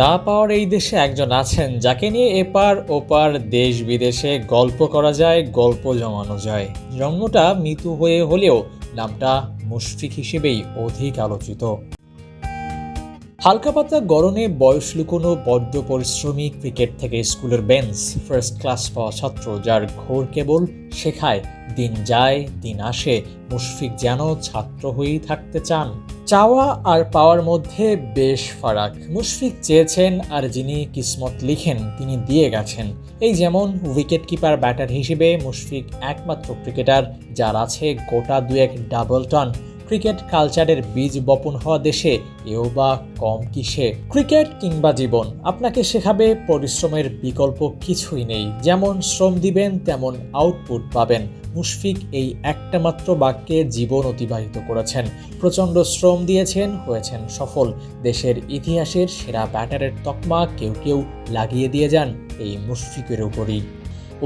না পাওয়ার এই দেশে একজন আছেন যাকে নিয়ে এপার ওপার দেশ বিদেশে গল্প করা যায়, গল্প জমানো যায়। জন্মটা মৃত্যু হয়ে হলেও নামটা মুশফিক হিসেবেই অধিক আলোচিত। হালকা পাতলা গরমে বয়স লুকোনো বড্ড পরিশ্রমী ক্রিকেট থেকে স্কুলের বেঞ্চ ফার্স্ট ক্লাস পাওয়া ছাত্র যার ঘোর কেবল শেখায়, দিন যায়, দিন আসে, মুশফিক যেন ছাত্র হয়েই থাকতে চান। চাওয়া আর পাওয়ার মধ্যে বেশ ফারাক। মুশফিক চেয়েছেন আর যিনি কিসমত লিখেন, তিনি দিয়ে গেছেন। এই যেমন উইকেট কিপার ব্যাটার হিসেবে মুশফিক একমাত্র ক্রিকেটার যার আছে গোটা দুয়েক ডাবল টন ক্রিকেট কালচারের বীজ বপন হওয়া দেশে এও বা কম কিসে? ক্রিকেট কিংবা জীবন, আপনাকে শেখাবে পরিশ্রমের বিকল্প কিছুই নেই। যেমন শ্রম দিবেন, তেমন আউটপুট পাবেন। মুশফিক এই একটা মাত্র বাক্যে জীবন অতিবাহিত করেছেন। প্রচণ্ড শ্রম দিয়েছেন, হয়েছেন সফল। দেশের ইতিহাসের সেরা ব্যাটারের তকমা কেউ কেউ লাগিয়ে দিয়ে যান এই মুশফিকের উপরই।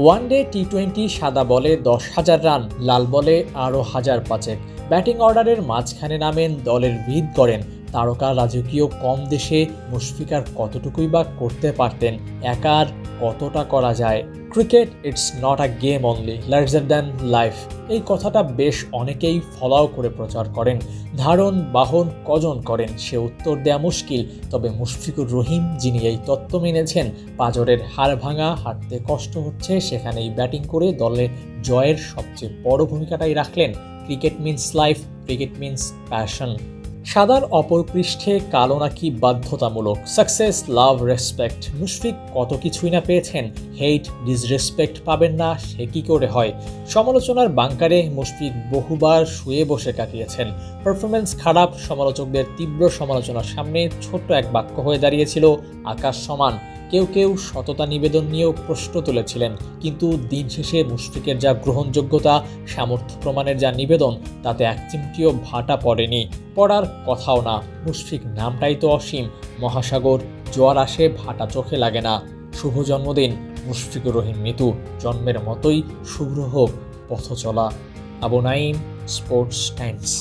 ওয়ানডে টি টোয়েন্টি সাদা বলে দশ হাজার রান, লাল বলে আরও হাজার পাঁচেক। ব্যাটিং অর্ডারের মাঝখানে নামেন দলের ভিত করেন তারকা রাজকীয় কম দেশে মুশফিকার কতটুকুই বা করতে পারতেন একার কতটা করা যায়? Cricket it's not a game only larger than life এই কথাটা বেশ অনেকেই ফলাও করে প্রচার করেন। ধারণ, বাহন, কজন করেন, সে উত্তর দেয়া মুশকিল। তবে মুশফিকুর রহিম যিনি এই তত্ত্ব মেনেছেন, পাজরের হাড় ভাঙা, হাঁটতে কষ্ট হচ্ছে, সেখানেই ব্যাটিং করে দলে জয়ের সবচেয়ে বড় ভূমিকাটাই রাখলেন। Cricket means life cricket means passion সাদার অপর পৃষ্ঠে কালো নাকি বাধ্যতামূলক সাকসেস লাভ রেসপেক্ট মুশফিক কত কিছুই না পেয়েছেন হেইট ডিসরেসপেক্ট পাবেন না, সে কী করে হয়? সমালোচনার বাংকারে মুশফিক বহুবার শুয়ে বসে কাটিয়েছেন। পারফরমেন্স খারাপ, সমালোচকদের তীব্র সমালোচনার সামনে ছোট্ট এক বাক্য হয়ে দাঁড়িয়েছিল, আকাশ সমান। কেউ কেউ সততা নিবেদন নিয়েও প্রশ্ন তুলেছিলেন, কিন্তু দিন শেষে মুশফিকের যা গ্রহণযোগ্যতা, সামর্থ্য প্রমাণের যা নিবেদন, তাতে এক চিমটিও ভাটা পড়েনি। পড়ার কথাও না, মুশফিক নামটাই তো অসীম। মহাসাগর জোয়ার আসে, ভাটা চোখে লাগে না। শুভ জন্মদিন মুশফিকুর রহিম মিতু। জন্মের মতোই শুভ্র হোক পথ চলা আবু নাইম স্পোর্টস টাইমস।